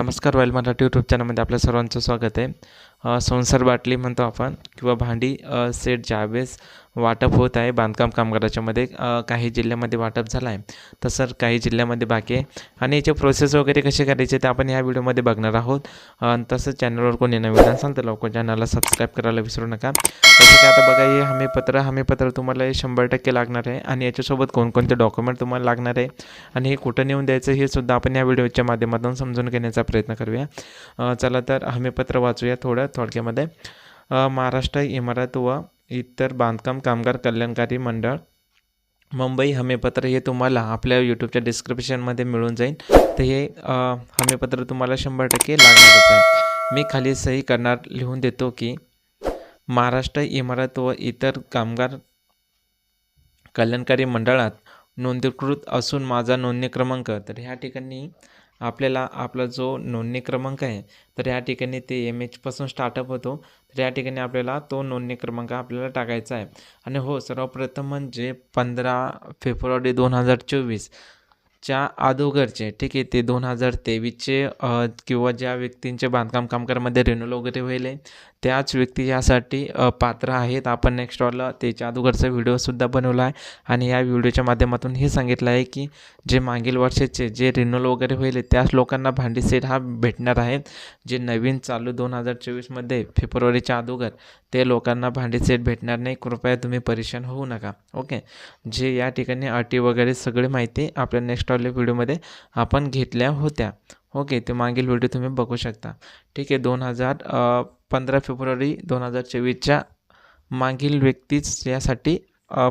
नमस्कार royal Marathi YouTube चॅनलमध्ये आपल्या सर्वांचं स्वागत आहे. संसार बाटली म्हणतो आपण किंवा भांडी सेट ज्यावेळेस वाटप होत आहे बांधकाम कामगाराच्यामध्ये काही जिल्ह्यामध्ये वाटप झालं आहे तसं काही जिल्ह्यामध्ये बाकी आहे. आणि याचे प्रोसेस वगैरे कसे करायचे ते आपण ह्या व्हिडिओमध्ये बघणार आहोत. तसंच चॅनलवर कोणी नवीन असाल तर लवकर चॅनलला सबस्क्राईब करायला विसरू नका. तसं की आता बघा हे हमीपत्र हमीपत्र तुम्हाला हे शंभर टक्के लागणार आहे. आणि याच्यासोबत कोणकोणते डॉक्युमेंट तुम्हाला लागणार आहे. आणि हे कुठं नेऊन द्यायचं हे सुद्धा आपण या व्हिडिओच्या माध्यमातून समजून घेण्याचा प्रयत्न करूया. चला तर हमीपत्र वाचूया थोडं. थोडक्यामध्ये महाराष्ट्र इमारत व इतर बांधकाम कामगार कल्याणकारी मंडळ मुंबई हमीपत्र हे तुम्हाला आपल्या यूट्यूबच्या डिस्क्रिप्शनमध्ये मिळून जाईल. तर हे हमीपत्र तुम्हाला शंभर टक्के लागणारच आहे मी खाली सही करणार लिहून देतो की महाराष्ट्र इमारत व इतर कामगार कल्याणकारी मंडळात नोंदणीकृत असून माझा नोंदणी क्रमांक तर ह्या ठिकाणी आपल्याला आपला जो नोंदणी क्रमांक आहे तर या ठिकाणी ते एम एचपासून स्टार्टअप होतो. तर या ठिकाणी आपल्याला तो नोंदणी क्रमांक आपल्याला टाकायचा आहे. आणि हो सर्वप्रथम म्हणजे पंधरा फेब्रुवारी दोन हजार चोवीस च्या अगोदरचे ठीक आहे ते दोन हजार तेवीसचे किंवा ज्या व्यक्तींचे बांधकाम कामगारमध्ये रेन्युल वगैरे होईल त्याच व्यक्ती यासाठी पात्र आहेत. आपण नेक्स्ट वाला त्याच्या अगोदरचा व्हिडिओसुद्धा बनवला आहे. आणि या व्हिडिओच्या माध्यमातून हे सांगितलं आहे की जे मागील वर्षाचे जे रिन्युअल वगैरे होईल त्याच लोकांना भांडी सेट हा भेटणार आहे जे नवीन चालू दोन हजार चोवीसमध्ये फेब्रुवारीच्या अगोदर ते लोकांना भांडी सेट भेटणार नाही. कृपया तुम्ही परेशान होऊ नका. ओके? जे या ठिकाणी अटी वगैरे सगळी माहिती आपल्या नेक्स्ट वाल्या व्हिडिओमध्ये आपण घेतल्या होत्या. ओके ते मागील व्हिडिओ तुम्ही बघू शकता. ठीक आहे दोन हजार पंधरा फेब्रुवारी दोन हजार चोवीसच्या मागील व्यक्तीच यासाठी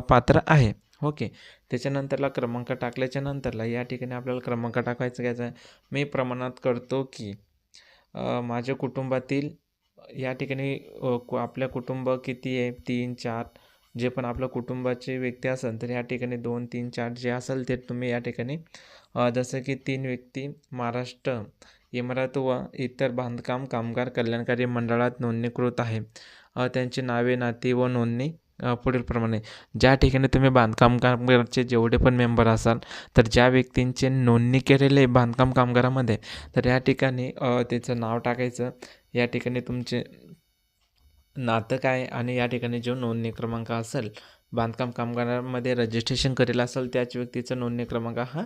पात्र आहे. ओके त्याच्यानंतरला क्रमांक टाकल्याच्या नंतरला या ठिकाणी आपल्याला क्रमांक टाकायचा घ्यायचा आहे. मी प्रमाणात करतो की माझ्या कुटुंबातील या ठिकाणी कु- आपल्या कुटुंब किती आहे? तीन चार जे पण आपलं कुटुंबाचे व्यक्ती असेल तर या ठिकाणी दोन तीन चार जे असेल ते तुम्ही या ठिकाणी जसं की तीन व्यक्ती महाराष्ट्र इमारत व इतर बांधकाम कामगार कल्याणकारी मंडळात नोंदणीकृत आहे. त्यांची नावे नाती व नोंदणी पुढीलप्रमाणे ज्या ठिकाणी तुम्ही बांधकाम कामगारचे जेवढे पण मेंबर असाल तर ज्या व्यक्तींचे नोंदणी केलेले बांधकाम कामगारामध्ये तर या ठिकाणी त्याचं नाव टाकायचं. या ठिकाणी तुमचे नातं काय आणि या ठिकाणी जो नोंदणी क्रमांक असेल बांधकाम कामगारामध्ये रजिस्ट्रेशन करेल असेल त्याच व्यक्तीचा नोंदणी क्रमांक हा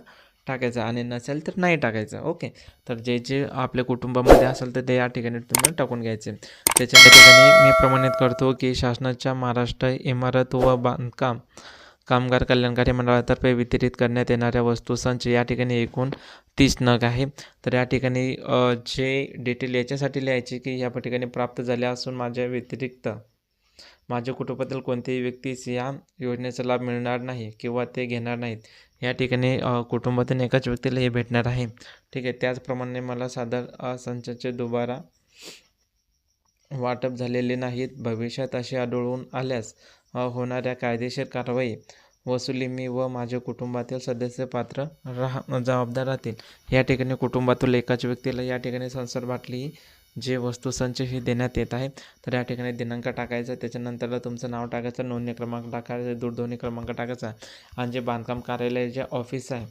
टाकायचा आणि नसेल तर नाही टाकायचं. ओके? तर जे जे आपल्या कुटुंबामध्ये असेल तर ते या ठिकाणी तुम्ही टाकून घ्यायचे. त्याच्या ठिकाणी मी प्रमाणित करतो की शासनाच्या महाराष्ट्र इमारत व बांधकाम कामगार कल्याणकारी कार्यमंडळातर्फे वितरित करण्यात येणाऱ्या वस्तू संच या ठिकाणी एकूण तीस नग आहे. तर या ठिकाणी जे डिटेल याच्यासाठी लिहायचे की या ठिकाणी प्राप्त झाले असून माझ्या व्यतिरिक्त माझ्या कुटुंबातील कोणत्याही व्यक्तीस या योजनेचा लाभ मिळणार नाही किंवा ते घेणार नाहीत. या ठिकाणी कुटुंबातून एकाच व्यक्तीला हे भेटणार आहे. ठीक आहे त्याचप्रमाणे मला सादर संचाचे दुबारा वाटप झालेले नाहीत. भविष्यात असे आढळून आल्यास होणाऱ्या कायदेशीर कारवाई वसुली मी व माझ्या कुटुंबातील सदस्य पात्र राहा जबाबदार राहतील. या ठिकाणी कुटुंबातील एकाच व्यक्तीला या ठिकाणी संसार बाटली ही जे वस्तुसंच ही देण्यात येत आहे तर या ठिकाणी दिनांक टाकायचा त्याच्यानंतरला तुमचं नाव टाकायचं नोंदणी क्रमांक टाकायचा दूरध्वनी क्रमांक टाकायचा आणि जे बांधकाम कार्यालय जे ऑफिस आहे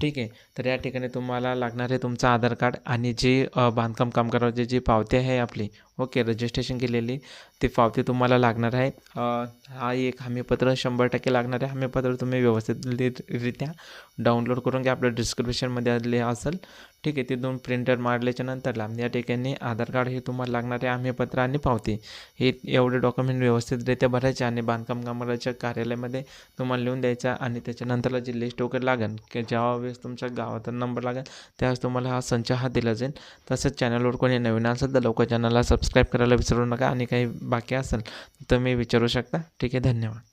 ठीक आहे? तर या ठिकाणी तुम्हाला लागणारे तुमचं आधार कार्ड आणि जे बांधकाम कामगाराची जी पावती आहे आपली ओके रजिस्ट्रेशन केलेली. ती पावती तुम्हाला लागणार आहे. हा एक हमीपत्र शंभर टक्के लागणार आहे. हमीपत्र तुम्ही व्यवस्थितरित्या डाउनलोड करून घ्या. आपल्या डिस्क्रिप्शनमध्ये आले असेल. ठीक आहे तिथून प्रिंटर मारल्याच्या नंतरला या ठिकाणी आधार कार्ड हे तुम्हाला लागणार आहे. हमीपत्र आणि पावती. हे एवढे डॉक्युमेंट व्यवस्थितरित्या भरायचे आणि बांधकाम कामगाराच्या कार्यालयामध्ये तुम्हाला लिहून द्यायचा आणि त्याच्यानंतरला जी लिस्ट वगैरे लागेल की ज्यावेळेस तुमच्या गावाचा नंबर लागेल त्यावेळेस तुम्हाला हा संच हा दिला जाईल तसंच चॅनलवर कोणी नवीन असेल तर लवकर चॅनलला सबस्क्राईब करायला विसरू नका आणि काही बाकी असेल तर मी विचारू शकता. ठीक आहे धन्यवाद.